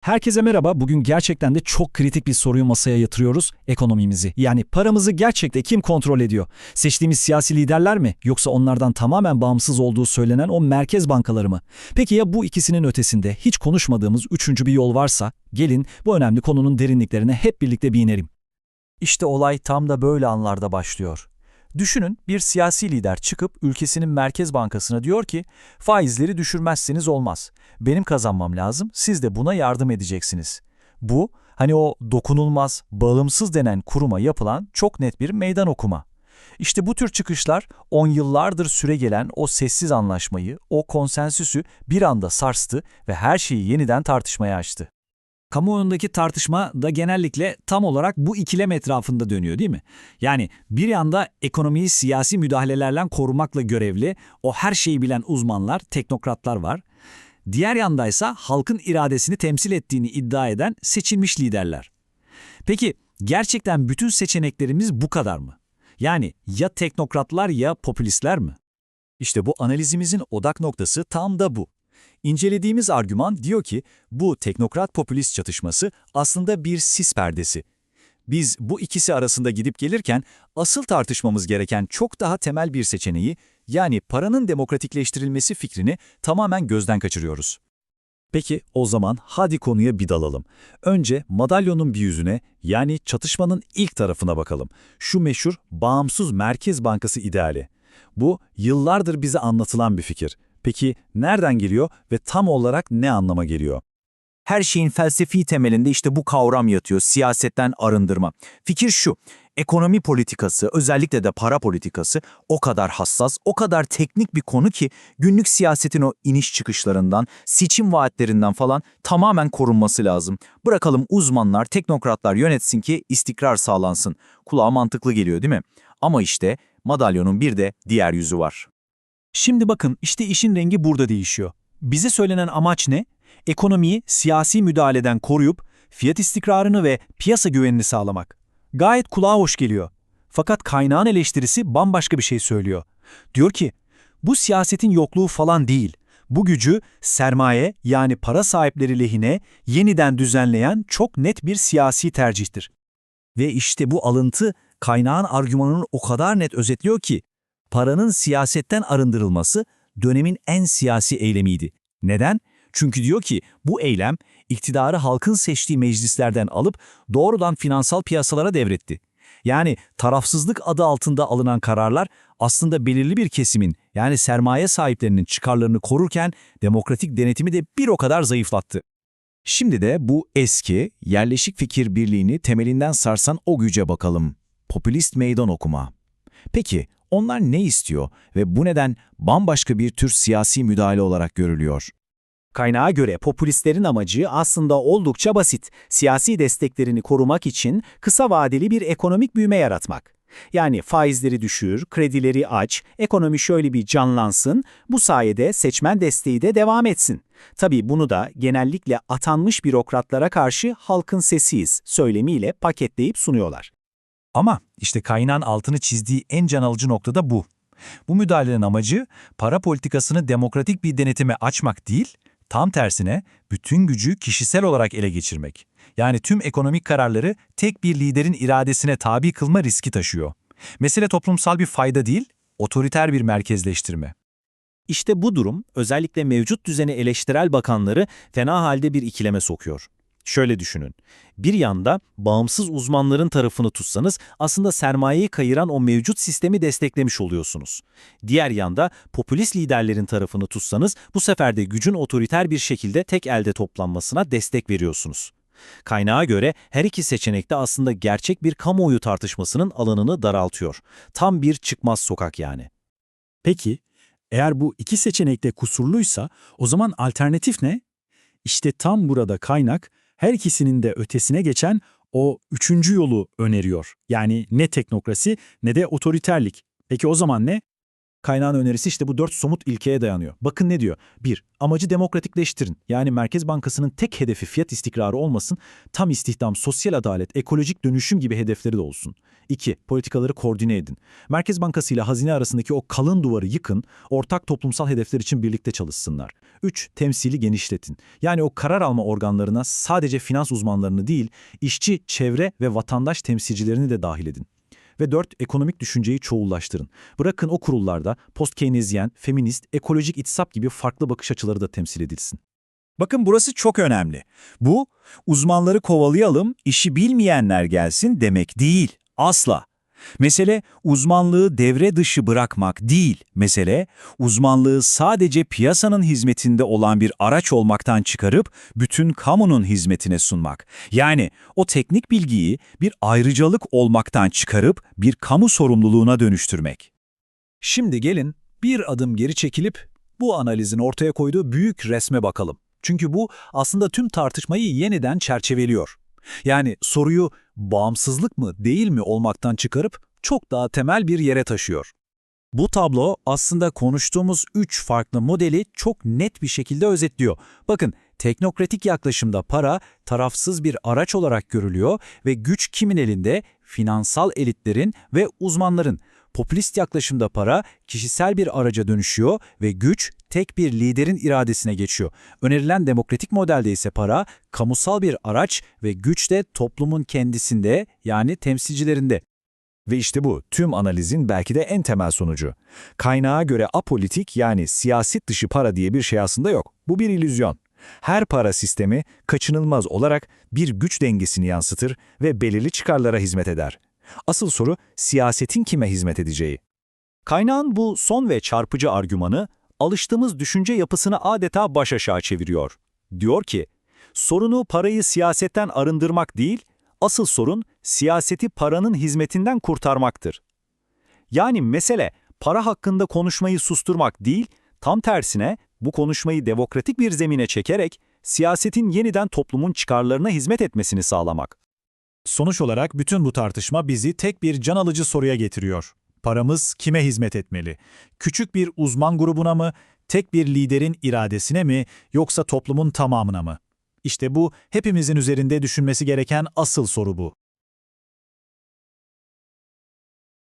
Herkese merhaba. Bugün gerçekten de çok kritik bir soruyu masaya yatırıyoruz. Ekonomimizi. Yani paramızı gerçekten kim kontrol ediyor? Seçtiğimiz siyasi liderler mi? Yoksa onlardan tamamen bağımsız olduğu söylenen o merkez bankaları mı? Peki ya bu ikisinin ötesinde hiç konuşmadığımız üçüncü bir yol varsa? Gelin bu önemli konunun derinliklerine hep birlikte bir inelim. İşte olay tam da böyle anlarda başlıyor. Düşünün bir siyasi lider çıkıp ülkesinin merkez bankasına diyor ki faizleri düşürmezseniz olmaz. Benim kazanmam lazım, siz de buna yardım edeceksiniz. Bu hani o dokunulmaz, bağımsız denen kuruma yapılan çok net bir meydan okuma. İşte bu tür çıkışlar on yıllardır süre gelen o sessiz anlaşmayı, o konsensüsü bir anda sarstı ve her şeyi yeniden tartışmaya açtı. Kamuoyundaki tartışma da genellikle tam olarak bu ikilem etrafında dönüyor değil mi? Yani bir yanda ekonomiyi siyasi müdahalelerle korumakla görevli o her şeyi bilen uzmanlar, teknokratlar var. Diğer yandaysa halkın iradesini temsil ettiğini iddia eden seçilmiş liderler. Peki gerçekten bütün seçeneklerimiz bu kadar mı? Yani ya teknokratlar ya popülistler mi? İşte bu analizimizin odak noktası tam da bu. İncelediğimiz argüman diyor ki bu teknokrat popülist çatışması aslında bir sis perdesi. Biz bu ikisi arasında gidip gelirken asıl tartışmamız gereken çok daha temel bir seçeneği yani paranın demokratikleştirilmesi fikrini tamamen gözden kaçırıyoruz. Peki o zaman hadi konuya bir dalalım. Önce madalyonun bir yüzüne yani çatışmanın ilk tarafına bakalım. Şu meşhur bağımsız Merkez Bankası ideali. Bu yıllardır bize anlatılan bir fikir. Peki nereden geliyor ve tam olarak ne anlama geliyor? Her şeyin felsefi temelinde işte bu kavram yatıyor, siyasetten arındırma. Fikir şu, ekonomi politikası, özellikle de para politikası o kadar hassas, o kadar teknik bir konu ki günlük siyasetin o iniş çıkışlarından, seçim vaatlerinden falan tamamen korunması lazım. Bırakalım uzmanlar, teknokratlar yönetsin ki istikrar sağlansın. Kulağa mantıklı geliyor değil mi? Ama işte madalyonun bir de diğer yüzü var. Şimdi bakın işte işin rengi burada değişiyor. Bize söylenen amaç ne? Ekonomiyi siyasi müdahaleden koruyup fiyat istikrarını ve piyasa güvenini sağlamak. Gayet kulağa hoş geliyor. Fakat kaynağın eleştirisi bambaşka bir şey söylüyor. Diyor ki, bu siyasetin yokluğu falan değil. Bu gücü sermaye yani para sahipleri lehine yeniden düzenleyen çok net bir siyasi tercihtir. Ve işte bu alıntı kaynağın argümanını o kadar net özetliyor ki, paranın siyasetten arındırılması dönemin en siyasi eylemiydi. Neden? Çünkü diyor ki bu eylem iktidarı halkın seçtiği meclislerden alıp doğrudan finansal piyasalara devretti. Yani tarafsızlık adı altında alınan kararlar aslında belirli bir kesimin yani sermaye sahiplerinin çıkarlarını korurken demokratik denetimi de bir o kadar zayıflattı. Şimdi de bu eski, yerleşik fikir birliğini temelinden sarsan o güce bakalım. Popülist meydan okuma. Peki onlar ne istiyor ve bu neden bambaşka bir tür siyasi müdahale olarak görülüyor? Kaynağa göre popülistlerin amacı aslında oldukça basit. Siyasi desteklerini korumak için kısa vadeli bir ekonomik büyüme yaratmak. Yani faizleri düşür, kredileri aç, ekonomi şöyle bir canlansın, bu sayede seçmen desteği de devam etsin. Tabii bunu da genellikle atanmış bürokratlara karşı halkın sesiyiz söylemiyle paketleyip sunuyorlar. Ama işte kaynağın altını çizdiği en can alıcı nokta da bu. Bu müdahalenin amacı para politikasını demokratik bir denetime açmak değil, tam tersine bütün gücü kişisel olarak ele geçirmek. Yani tüm ekonomik kararları tek bir liderin iradesine tabi kılma riski taşıyor. Mesele toplumsal bir fayda değil, otoriter bir merkezleştirme. İşte bu durum özellikle mevcut düzeni eleştirel bakanları fena halde bir ikileme sokuyor. Şöyle düşünün. Bir yanda bağımsız uzmanların tarafını tutsanız aslında sermayeyi kayıran o mevcut sistemi desteklemiş oluyorsunuz. Diğer yanda popülist liderlerin tarafını tutsanız bu sefer de gücün otoriter bir şekilde tek elde toplanmasına destek veriyorsunuz. Kaynağa göre her iki seçenekte aslında gerçek bir kamuoyu tartışmasının alanını daraltıyor. Tam bir çıkmaz sokak yani. Peki, eğer bu iki seçenekte kusurluysa o zaman alternatif ne? İşte tam burada kaynak her ikisinin de ötesine geçen o üçüncü yolu öneriyor. Yani ne teknokrasi ne de otoriterlik. Peki o zaman ne? Kaynağın önerisi işte bu dört somut ilkeye dayanıyor. Bakın ne diyor? 1. Amacı demokratikleştirin. Yani Merkez Bankası'nın tek hedefi fiyat istikrarı olmasın, tam istihdam, sosyal adalet, ekolojik dönüşüm gibi hedefleri de olsun. 2. Politikaları koordine edin. Merkez Bankası ile hazine arasındaki o kalın duvarı yıkın, ortak toplumsal hedefler için birlikte çalışsınlar. 3. Temsili genişletin. Yani o karar alma organlarına sadece finans uzmanlarını değil, işçi, çevre ve vatandaş temsilcilerini de dahil edin. Ve 4. Ekonomik düşünceyi çoğullaştırın. Bırakın o kurullarda post-Keynesyen, feminist, ekolojik itsap gibi farklı bakış açıları da temsil edilsin. Bakın burası çok önemli. Bu, uzmanları kovalayalım, işi bilmeyenler gelsin demek değil. Asla. Mesele uzmanlığı devre dışı bırakmak değil. Mesele uzmanlığı sadece piyasanın hizmetinde olan bir araç olmaktan çıkarıp bütün kamunun hizmetine sunmak. Yani o teknik bilgiyi bir ayrıcalık olmaktan çıkarıp bir kamu sorumluluğuna dönüştürmek. Şimdi gelin bir adım geri çekilip bu analizin ortaya koyduğu büyük resme bakalım. Çünkü bu aslında tüm tartışmayı yeniden çerçeveliyor. Yani soruyu bağımsızlık mı değil mi olmaktan çıkarıp çok daha temel bir yere taşıyor. Bu tablo aslında konuştuğumuz üç farklı modeli çok net bir şekilde özetliyor. Bakın teknokratik yaklaşımda para tarafsız bir araç olarak görülüyor ve güç kimin elinde? Finansal elitlerin ve uzmanların. Popülist yaklaşımda para kişisel bir araca dönüşüyor ve güç tek bir liderin iradesine geçiyor. Önerilen demokratik modelde ise para kamusal bir araç ve güç de toplumun kendisinde yani temsilcilerinde. Ve işte bu tüm analizin belki de en temel sonucu. Kaynağa göre apolitik yani siyaset dışı para diye bir şey aslında yok. Bu bir illüzyon. Her para sistemi kaçınılmaz olarak bir güç dengesini yansıtır ve belirli çıkarlara hizmet eder. Asıl soru siyasetin kime hizmet edeceği. Kaynağın bu son ve çarpıcı argümanı alıştığımız düşünce yapısını adeta baş aşağı çeviriyor. Diyor ki, sorunu parayı siyasetten arındırmak değil, asıl sorun siyaseti paranın hizmetinden kurtarmaktır. Yani mesele para hakkında konuşmayı susturmak değil, tam tersine bu konuşmayı demokratik bir zemine çekerek siyasetin yeniden toplumun çıkarlarına hizmet etmesini sağlamak. Sonuç olarak bütün bu tartışma bizi tek bir can alıcı soruya getiriyor. Paramız kime hizmet etmeli? Küçük bir uzman grubuna mı, tek bir liderin iradesine mi, yoksa toplumun tamamına mı? İşte bu hepimizin üzerinde düşünmesi gereken asıl soru bu.